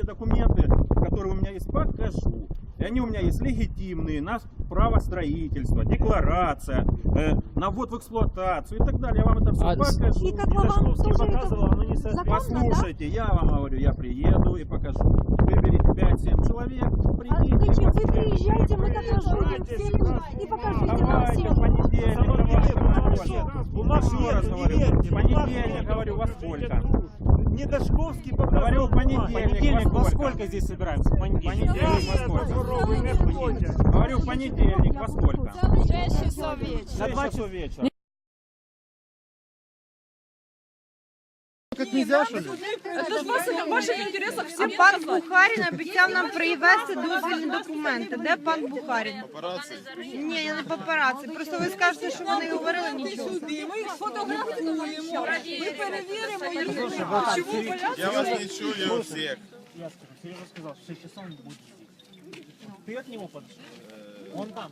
все документы, которые у меня есть, покажу. И они у меня есть легитимные, на право строительства, декларация, э, на ввод в эксплуатацию и так далее. Я вам это все А, покажу. И как вам тоже это законно, да? Послушайте, я вам говорю, я приеду и покажу. Выберите 5-7 человек, А придите. зачем? Вы приезжайте, мы тогда будем все люди. И покажите нам Давайте, всем. в понедельник, давайте, Давайте, во у нас сколько? Еще раз говорю, понедельник, говорю, во сколько? Не Дашковский Говорю, в понедельник, Понедельник во во сколько? сколько здесь собираемся? Понедельник. Понедельник во сколько? Говорю, в понедельник во сколько? 6 часов вечера. На 2 часа вечера. Как нельзя, что ли? Это в ваших- в ваших интересах А всім пан показати. Бухарін обіцяв нам привезти дозвільні документи. Де пан Бухарін? Ні, я не папараці. Просто ви скажете, що вони говорили нічого. Сюди, ми їх сфотографуємо, ми перевіримо їх. Чому Я вас не чую всех. Я скажу, Сережа сказал, что 6 часов он будет здесь. Ты от него подошел? Он там.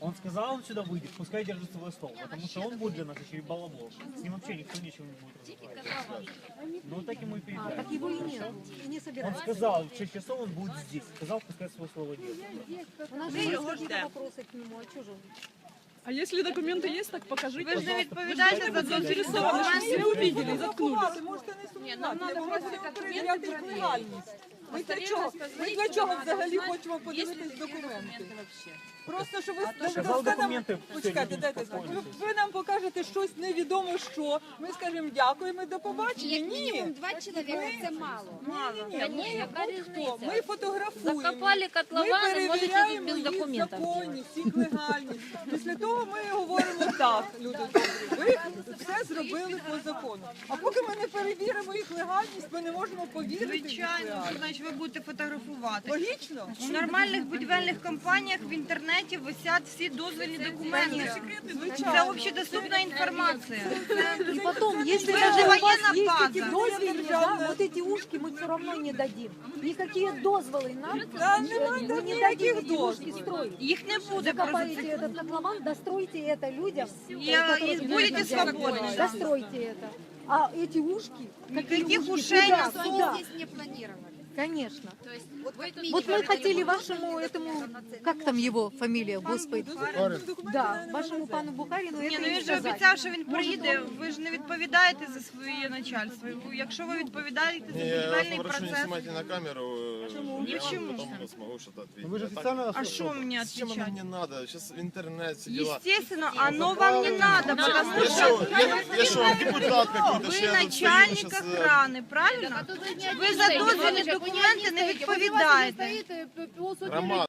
Он сказал, он сюда выйдет, пускай держит свой стол, потому что он будет для нас еще и балабол. С ним вообще никто ничего не будет разговаривать. Ну так ему и передали. Так его и нет. И не Он собирается. сказал, в 6 часов он будет здесь. Сказал, пускай свое слово делает. У нас же есть какие-то вопросы к нему. А что же он? А если документы есть, так покажите. Ви ж не відповідаєте за дозвільні Заинтересованы, чтобы все документи. увидели и заткнулись. Можете не сумнівати, ми будемо перевіряти їх легальність. Ми для чого, ми для чого взагалі хочемо подивитись документи? Просто, що ви дасте нам. Почекайте, дайте так. Ви, ви нам покажете щось невідомо що. Ми скажемо дякуємо до побачення. Ні. два чоловіка це мало. Ні, ні, ми, яка от хто? ми фотографуємо. Закопали Ми можете перевіряємо без їх документів. законність, їх легальність. Після того ми говоримо так, люди добрі, ви все зробили по закону. А поки ми не перевіримо їх легальність, ми не можемо повірити. в їх Звичайно, що легальність. значить ви будете фотографувати. Логічно? У нормальних будівельних компаніях в інтернеті висять всі дозвільні документи. Це общедоступна інформація. И потом, если Вы даже же у вас военная есть база. эти дозволы, да, вот эти ушки мы все равно не дадим. Никакие дозволы нам Да, э, не надо мы не никаких дадим эти ушки дозволов. строить. Їх не буде просто. Закопаете этот котлован, достройте это людям. Я- которые и не будете хотят. свободны. Достройте это. А эти ушки, какие Никаких ушки? ушей Куда? несут. Куда? Здесь не планировали. Конечно. То есть вот вы Вот мы хотели вашему этому, как там его фамилия, господи? Да, вашему пану Бухарину Ні, это ну и він же сказать. обіцяв, що він приїде. Ви ж не відповідаєте за своє начальство. Якщо ви відповідаєте за Не, я вас будівельний попрошу не процес, снимайте на камеру. э, Я Почему? вам потом смогу что-то ответить. Вы же А так, официально а що мені Зачем оно відповідати? мне надо? Сейчас интернет, все дела. Естественно, оно вам не надо, потому Я что что, я, я что, депутат какой-то, ви что я тут стою начальник щас, э, охрани, правильно? Ви за дозвільні документи не відповідаєте. Роман,